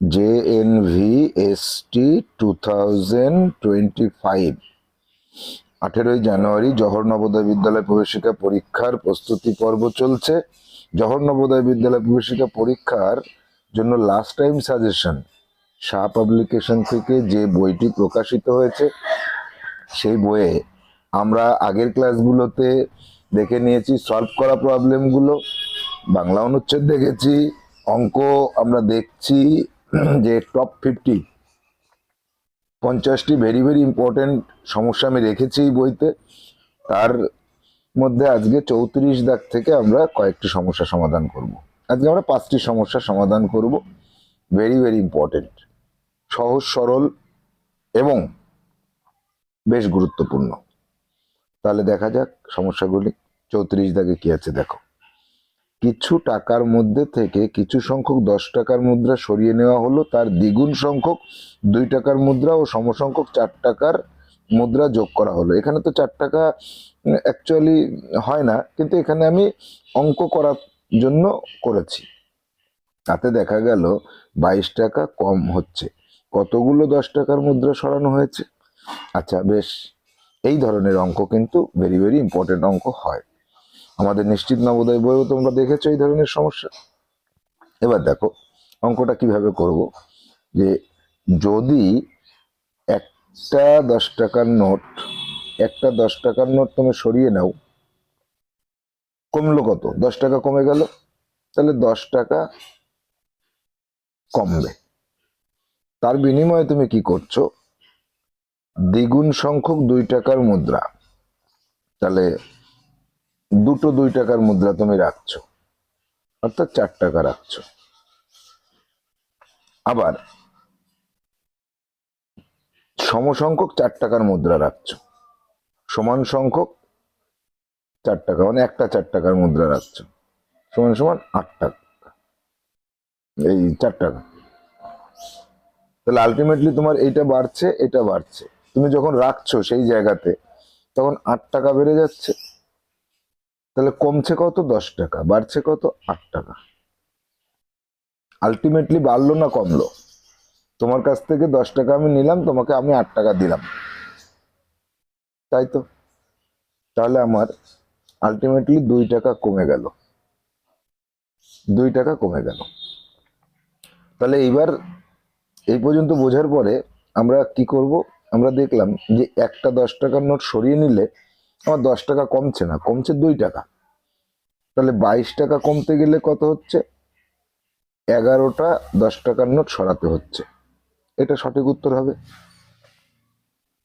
J N V S T two thousand twenty five আঠেরোই জানুয়ারি জহর নবোদয় বিদ্যালয় প্রবেশিকা পরীক্ষার প্রস্তুতি পর্ব চলছে। জহর নবোদয় বিদ্যালয় প্রবেশিকা পরীক্ষার জন্য last time suggestion Shah publication থেকে যে বইটি প্রকাশিত হয়েছে, সেই বইয়ে আমরা আগের ক্লাসগুলোতে দেখে নিয়েছি সলভ করা প্রবলেমগুলো বাংলা অনুচ্ছেদ দেখেছি, অঙ্ক আমরা দেখছি যে টপ ফিফটি পঞ্চাশটি ভেরি ভেরি ইম্পর্টেন্ট সমস্যা আমি রেখেছি এই বইতে। তার মধ্যে আজকে চৌত্রিশ দাগ থেকে আমরা কয়েকটি সমস্যা সমাধান করব। আজকে আমরা পাঁচটি সমস্যা সমাধান করব। ভেরি ভেরি ইম্পর্টেন্ট সহজ, সরল এবং বেশ গুরুত্বপূর্ণ। তাহলে দেখা যাক সমস্যাগুলি, চৌত্রিশ দাগে কি আছে দেখো। কিছু টাকার মধ্যে থেকে কিছু সংখ্যক দশ টাকার মুদ্রা সরিয়ে নেওয়া হলো। তার দ্বিগুণ সংখ্যক দুই টাকার মুদ্রা ও সমসংখ্যক চার টাকার মুদ্রা যোগ করা হলো। এখানে তো চার টাকা অ্যাকচুয়ালি হয় না, কিন্তু এখানে আমি অঙ্ক করার জন্য করেছি। তাতে দেখা গেল বাইশ টাকা কম হচ্ছে। কতগুলো দশ টাকার মুদ্রা সরানো হয়েছে? আচ্ছা বেশ। এই ধরনের অঙ্ক কিন্তু ভেরি ভেরি ইম্পর্টেন্ট অঙ্ক হয়। আমাদের নিশ্চিত নবোদয় বইও তোমরা দেখেছ এই ধরনের সমস্যা। এবার দেখো, অঙ্কটা কীভাবে করব? যে যদি একটা দশ টাকার নোট, একটা দশ টাকার নোট তুমি সরিয়ে নাও, কমলো কত? দশ টাকা কমে গেল, তাহলে দশ টাকা কমবে। তার বিনিময়ে তুমি কি করছ? দ্বিগুণ সংখ্যক দুই টাকার মুদ্রা, তাহলে দুটো দুই টাকার মুদ্রা তুমি রাখছো, অর্থাৎ চার টাকা রাখছো। আবার সমসংখ্যক চার টাকার মুদ্রা রাখছো, সমান সংখ্যক চার টাকা মানে একটা চার টাকার মুদ্রা রাখছো, সমান সমান আট টাকা। এই চার টাকা। তাহলে আলটিমেটলি তোমার এইটা বাড়ছে, এটা বাড়ছে। তুমি যখন রাখছো সেই জায়গাতে, তখন আট টাকা বেড়ে যাচ্ছে। তাহলে কমছে কত? দশ টাকা, বাড়ছে কত? আট টাকা। আলটিমেটলি বাড়লো না কমলো? তোমার কাছ থেকে দশ টাকা আমি নিলাম, তোমাকে আমি আট টাকা দিলাম। তাই তো? তাহলে আমার আলটিমেটলি দুই টাকা কমে গেল। দুই টাকা কমে গেল। তাহলে এইবার এই পর্যন্ত বোঝার পরে আমরা কি করব? আমরা দেখলাম যে একটা দশ টাকার নোট সরিয়ে নিলে আমার দশ টাকা কমছে না, কমছে দুই টাকা। তাহলে বাইশ টাকা কমতে গেলে কত হচ্ছে? এগারোটা দশ টাকার নোট সরাতে হচ্ছে। এটা সঠিক উত্তর হবে।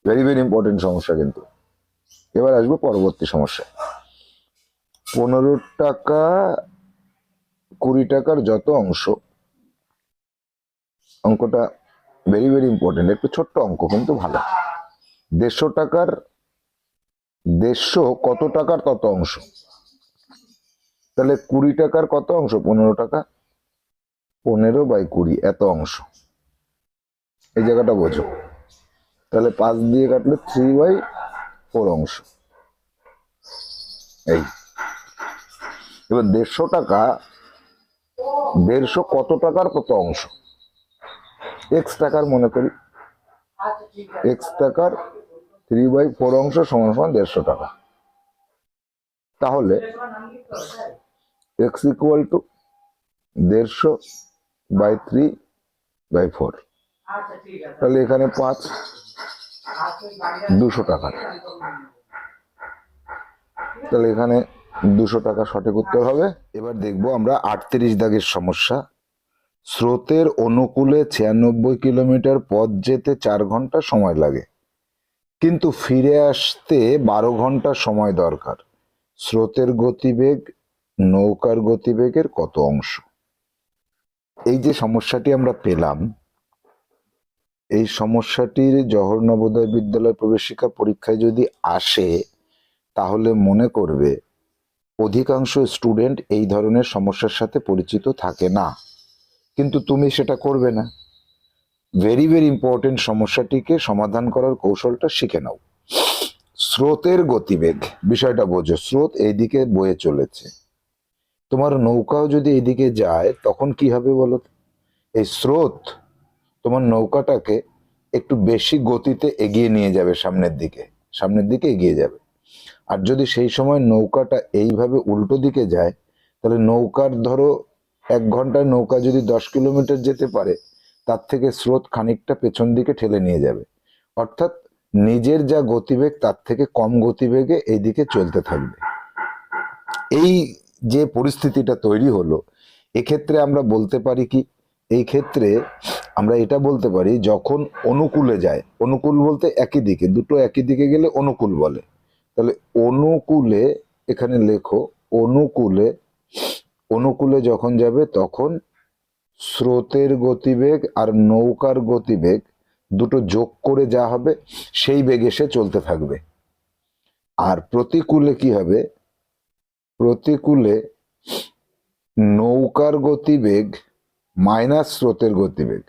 ভেরি ভেরি ইম্পর্টেন্ট সমস্যা কিন্তু। এবার আসব পরবর্তী সমস্যা। পনেরো টাকা, কুড়ি টাকার যত অংশ, অঙ্কটা ভেরি ভেরি ইম্পর্টেন্ট একটু ছোট্ট অঙ্ক, কিন্তু ভালো। দেড়শো টাকার দেড়শো কত টাকার তত অংশ? তাহলে কুড়ি টাকার কত অংশ? পনেরো টাকা। পনেরো বাই কুড়ি, এত অংশ। এই জায়গাটা বোঝো। তাহলে পাঁচ দিয়ে কাটলে থ্রি বাই ফোর অংশ। এই। এবার দেড়শো টাকা, দেড়শো কত টাকার কত অংশ? এক্স টাকার মনে করি। এক্স টাকার থ্রি বাই ফোর অংশ সমান সমান দেড়শো টাকা। তাহলে এক্স ইকুয়াল টু দেড়শো বাই থ্রি বাই ফোর। তাহলে এখানে পাঁচ দুশো টাকা। তাহলে এখানে দুশো টাকা সঠিক উত্তর হবে। এবার দেখব আমরা আটত্রিশ দাগের সমস্যা। স্রোতের অনুকূলে ছিয়ানব্বই কিলোমিটার পথ যেতে চার ঘণ্টা সময় লাগে। কিন্তু ফিরে আসতে বারো ঘণ্টা সময় দরকার। স্রোতের গতিবেগ, নৌকার গতিবেগের কত অংশ? এই যে সমস্যাটি আমরা পেলাম, এই সমস্যাটির জহর নবোদয় বিদ্যালয় প্রবেশিকা পরীক্ষায় যদি আসে, তাহলে মনে করবে অধিকাংশ স্টুডেন্ট এই ধরনের সমস্যার সাথে পরিচিত থাকে না। কিন্তু তুমি সেটা করবে না। ভেরি ভেরি ইম্পর্টেন্ট সমস্যাটিকে সমাধান করার কৌশলটা শিখে নাও। স্রোতের গতিবেগ, বিষয়টা বোঝো। স্রোত এইদিকে বয়ে চলেছে। তোমার নৌকাও যদি এইদিকে যায়, তখন কি হবে বলো? এই স্রোত তোমার নৌকাটাকে একটু বেশি গতিতে এগিয়ে নিয়ে যাবে সামনের দিকে। সামনের দিকে এগিয়ে যাবে। আর যদি সেই সময় নৌকাটা এইভাবে উল্টো দিকে যায়, তাহলে নৌকার ধরো এক ঘন্টায় নৌকা যদি দশ কিলোমিটার যেতে পারে তার থেকে স্রোত খানিকটা পেছন দিকে ঠেলে নিয়ে যাবে। অর্থাৎ নিজের যা গতিবেগ, তার থেকে কম গতিবেগে এই দিকে চলতে থাকবে। এই যে পরিস্থিতিটা তৈরি হলো, এক্ষেত্রে আমরা বলতে পারি কি, এই ক্ষেত্রে আমরা এটা বলতে পারি, যখন অনুকূলে যায়, অনুকূল বলতে একই দিকে, দুটো একই দিকে গেলে অনুকূল বলে। তাহলে অনুকূলে, এখানে লেখো, অনুকূলে অনুকূলে যখন যাবে তখন স্রোতের গতিবেগ আর নৌকার গতিবেগ দুটো যোগ করে যা হবে, সেই বেগে সে চলতে থাকবে। আর প্রতিকূলে কি হবে? প্রতিকূলে নৌকার গতিবেগ মাইনাস স্রোতের গতিবেগ।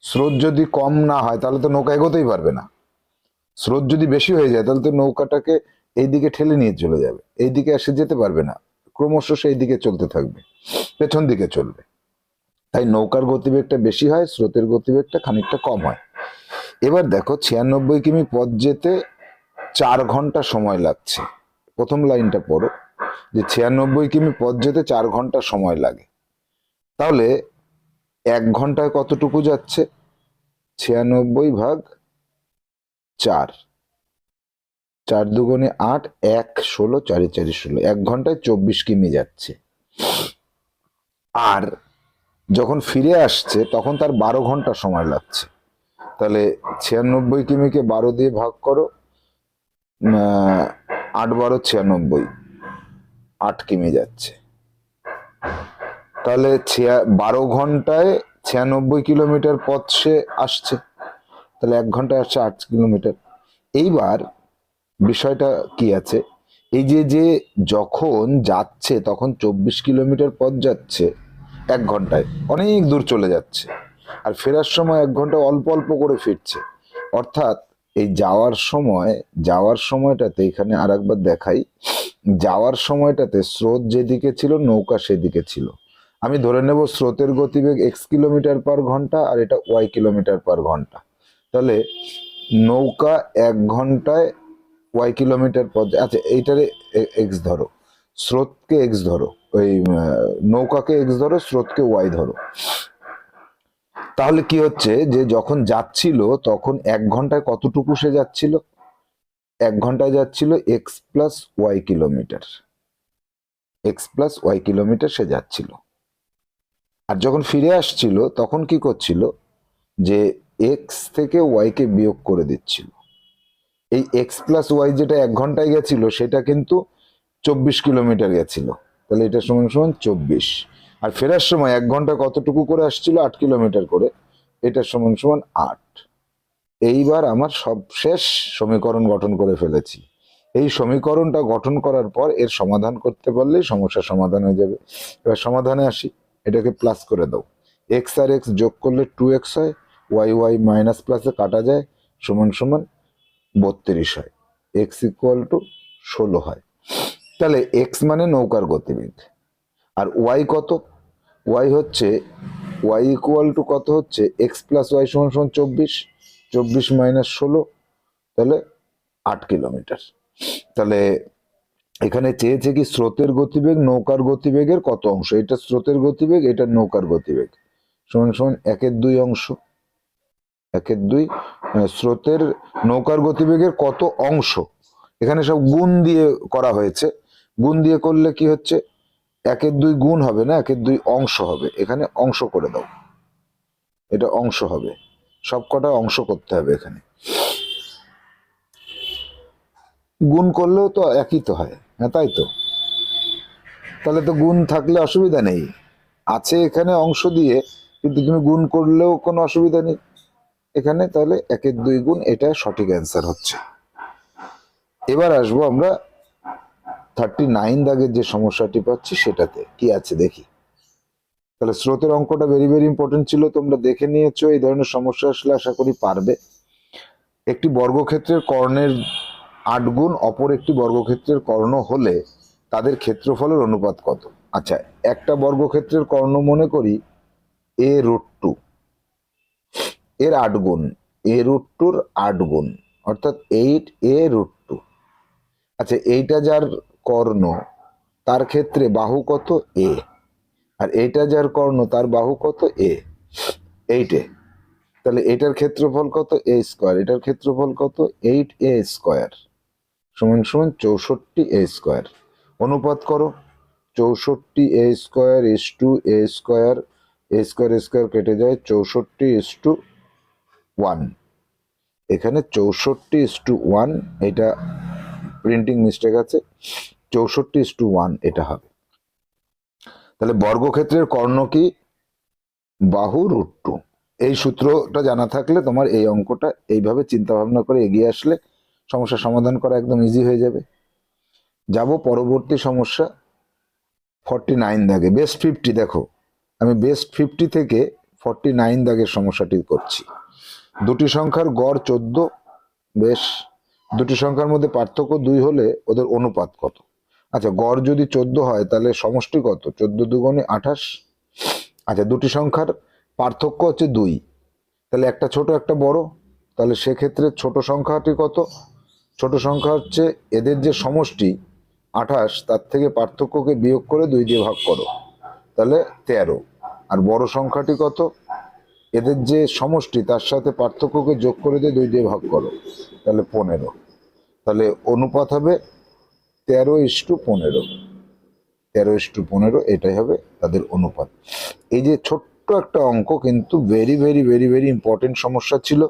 স্রোত যদি কম না হয়, তাহলে তো নৌকা এগোতেই পারবে না। স্রোত যদি বেশি হয়ে যায়, তাহলে তো নৌকাটাকে এইদিকে ঠেলে নিয়ে চলে যাবে। এইদিকে এসে যেতে পারবে না। ক্রমশ সেই দিকে চলতে থাকবে। পেছন দিকে চলবে। তাই নৌকার গতিবেগটা বেশি হয়, স্রোতের গতিবেগটা খানিকটা কম হয়। এবার দেখো, ছিয়ানব্বই কিমি পথ যেতে চার ঘণ্টা সময় লাগছে। প্রথম লাইনটা পড়ো, যে ছিয়ানব্বই কিমি পথ যেতে চার ঘণ্টা সময় লাগে। তাহলে এক ঘন্টায় কতটুকু যাচ্ছে? ছিয়ানব্বই ভাগ চার। চার দুগুণে আট, এক ষোলো, চারি চারি ষোলো। এক ঘন্টায় চব্বিশ কিমি যাচ্ছে। আর যখন ফিরে আসছে, তখন তার বারো ঘণ্টা সময় লাগছে। তাহলে ছিয়ানব্বই কিমিকে বারো দিয়ে ভাগ করো আট বারো ছিয়ানব্বই, আট কিমি যাচ্ছে। তাহলে ছিয়া, বারো ঘন্টায় ছিয়ানব্বই কিলোমিটার পথ সে আসছে। তাহলে এক ঘন্টায় আসছে আট কিলোমিটার। এইবার বিষয়টা কি আছে? এই যে যে যখন যাচ্ছে, তখন চব্বিশ কিলোমিটার পথ যাচ্ছে এক ঘন্টায়। অনেক দূর চলে যাচ্ছে। আর ফেরার সময় এক ঘণ্টা অল্প অল্প করে ফিরছে। অর্থাৎ এই যাওয়ার সময়, যাওয়ার সময়টাতে এখানে আর একবার দেখাই। যাওয়ার সময়টাতে স্রোত যেদিকে ছিল, নৌকা সেদিকে ছিল। আমি ধরে নেব স্রোতের গতিবেগ এক্স কিলোমিটার পার ঘণ্টা আর এটা ওয়াই কিলোমিটার পার ঘণ্টা। তাহলে নৌকা এক ঘন্টায় ওয়াই কিলোমিটার পর আচ্ছা এইটারে এক্স ধরো। স্রোতকে এক্স ধরো। ওই নৌকাকে এক্স ধরো, স্রোতকে ওয়াই ধরো। তাহলে কি হচ্ছে যে, যখন যাচ্ছিল, তখন এক ঘন্টায় কতটুকু সে যাচ্ছিল? এক ঘন্টায় যাচ্ছিল X plus Y kilometre X plus Y kilometre সে যাচ্ছিল। আর যখন ফিরে আসছিল, তখন কি করছিল? যে এক্স থেকে ওয়াইকে বিয়োগ করে দিচ্ছিল। এই এক্স প্লাস ওয়াই যেটা এক ঘন্টায় গেছিল, সেটা কিন্তু চব্বিশ কিলোমিটার গেছিল। তাহলে এটা সমান সমান চব্বিশ। আর ফেরার সময় এক ঘণ্টা কতটুকু করে আসছিল? আট কিলোমিটার করে। এটা সমান সমান আট। এইবার আমার সবশেষ সমীকরণ গঠন করে ফেলেছি। এই সমীকরণটা গঠন করার পর এর সমাধান করতে পারলেই সমস্যা সমাধান হয়ে যাবে। এবার সমাধানে আসি। এটাকে প্লাস করে দাও। এক্স আর এক্স যোগ করলে টু এক্স হয়। ওয়াই ওয়াই মাইনাস প্লাসে কাটা যায়। সমান সমান বত্রিশ হয়। এক্স ইকুয়াল টু ষোলো হয়। তাহলে এক্স মানে নৌকার গতিবেগ। আর ওয়াই কত? ওয়াই হচ্ছে ওয়াই ইকুয়াল টু কত হচ্ছে? এক্স প্লাস ওয়াই সমান সমান চব্বিশ চব্বিশ মাইনাস ষোলো তাহলে আট কিলোমিটার তাহলে এখানে চেয়েছে কি স্রোতের গতিবেগ নৌকার গতিবেগের কত অংশ? এটা স্রোতের গতিবেগ এটা নৌকার গতিবেগ। সমান সমান একের দুই অংশ। একের দুই আহ, স্রোতের নৌকার গতিবেগের কত অংশ? এখানে সব গুণ দিয়ে করা হয়েছে। গুণ দিয়ে করলে কি হচ্ছে? একের দুই গুণ হবে না, একের দুই অংশ হবে। এখানে অংশ করে দাও। এটা অংশ হবে। সব কটা অংশ করতে হবে এখানে। গুণ করলেও তো একই তো হয় হ্যাঁ তাই তো? তাহলে তো গুণ থাকলে অসুবিধা নেই। আছে এখানে অংশ দিয়ে, কিন্তু তুমি গুণ করলেও কোনো অসুবিধা নেই। এখানে তাহলে একের দুই গুণ, এটা সঠিক অ্যান্সার হচ্ছে। এবার আসব আমরা থার্টি নাইন দাগের যে সমস্যাটি পাচ্ছি সেটাতে, কি আছে দেখি। তাহলে স্রোতের অঙ্কটা ভেরি ভেরি ইম্পর্টেন্ট ছিল, তোমরা দেখে নিয়েছো, এই ধরনের সমস্যা আসলে আশা করি পারবে। একটি বর্গক্ষেত্রের কর্ণের আট গুণ, অপর একটি বর্গক্ষেত্রের কর্ণ হলে তাদের ক্ষেত্রফলের অনুপাত কত? আচ্ছা একটা বর্গক্ষেত্রের কর্ণ মনে করি এ রুট টু এর আট গুণ এ রুট টুর আট গুণ, অর্থাৎ এইট এ রুট টু আচ্ছা এইটা যার কর্ণ। তার ক্ষেত্রে বাহু কত? এ। আর এটা যার কর্ণ, তার বাহু কত? এ। এইটে। তাহলে এটার ক্ষেত্রফল কত? A square. এটার ক্ষেত্রফল কত? Eight A square. সমান সমান চৌষট্টি এ স্কোয়ার। অনুপাত করো। চৌষট্টি A square is two A square. A square square কেটে যায় চৌষট্টি এস টু ওয়ান। এখানে চৌষট্টি ইস টু ওয়ান, এটা প্রিন্টিং মিস্টেক আছে, চৌষট্টি ইস টু ওয়ান এটা হবে। তাহলে বর্গক্ষেত্রের কর্ণ কি? বাহু রুট টু এই সূত্রটা জানা থাকলে তোমার এই অঙ্কটা এইভাবে চিন্তা ভাবনা করে এগিয়ে আসলে সমস্যা সমাধান করা একদম ইজি হয়ে যাবে। যাব পরবর্তী সমস্যা ফর্টি নাইন দাগে। বেস্ট ফিফটি দেখো, আমি বেস্ট ফিফটি থেকে ফর্টি নাইন দাগের সমস্যাটি করছি। দুটি সংখ্যার গড় চোদ্দ, বেশ দুটি সংখ্যার মধ্যে পার্থক্য দুই হলে ওদের অনুপাত কত? আচ্ছা গড় যদি চোদ্দ হয়, তাহলে সমষ্টি কত? চোদ্দ দুগুণে আঠাশ। আচ্ছা দুটি সংখ্যার পার্থক্য হচ্ছে দুই। তাহলে একটা ছোট, একটা বড়। তাহলে সেক্ষেত্রে ছোট সংখ্যাটি কত? ছোট সংখ্যা হচ্ছে এদের যে সমষ্টি, আঠাশ, তার থেকে পার্থক্যকে বিয়োগ করে দুই দিয়ে ভাগ করো। তাহলে তেরো। আর বড় সংখ্যাটি কত? এদের যে সমষ্টি, তার সাথে পার্থক্যকে যোগ করে দিয়ে দুই দিয়ে ভাগ করো। তাহলে পনেরো। তাহলে অনুপাত হবে তেরো ইস্টু পনেরো। তেরো ইস্টু পনেরো, এটাই হবে তাদের অনুপাত। এই যে ছোট্ট একটা অঙ্ক কিন্তু very very very very important সমস্যা ছিল।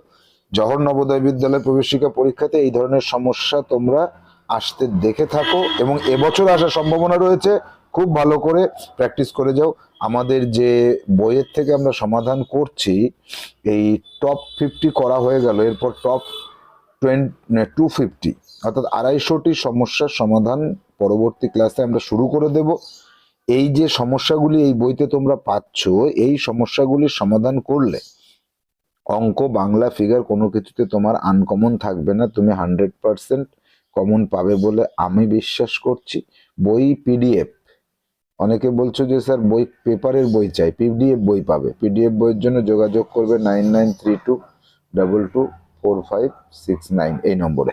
জহর নবোদয় বিদ্যালয় প্রবেশিকা পরীক্ষাতে এই ধরনের সমস্যা তোমরা আসতে দেখে থাকো এবং এবছর আসার সম্ভাবনা রয়েছে। খুব ভালো করে প্র্যাকটিস করে যাও। আমাদের যে বইয়ের থেকে আমরা সমাধান করছি, এই টপ ফিফটি করা হয়ে গেল। এরপর টপ টোয়েন্টি টু ফিফটি অর্থাৎ আড়াইশোটি সমস্যার সমাধান পরবর্তী ক্লাসে আমরা শুরু করে দেব। এই যে সমস্যাগুলি এই বইতে তোমরা পাচ্ছ, এই সমস্যাগুলির সমাধান করলে অঙ্ক, বাংলা, ফিগার কোনো কিছুতে তোমার আনকমন থাকবে না। তুমি হান্ড্রেড পার্সেন্ট কমন পাবে বলে আমি বিশ্বাস করছি। বই পিডিএফ অনেকে বলছো যে, স্যার, বই পেপারের বই চাই। পিডিএফ বই পাবে। পিডিএফ বইয়ের জন্য যোগাযোগ করবে nine nine three two double two four five six nine এই নম্বরে।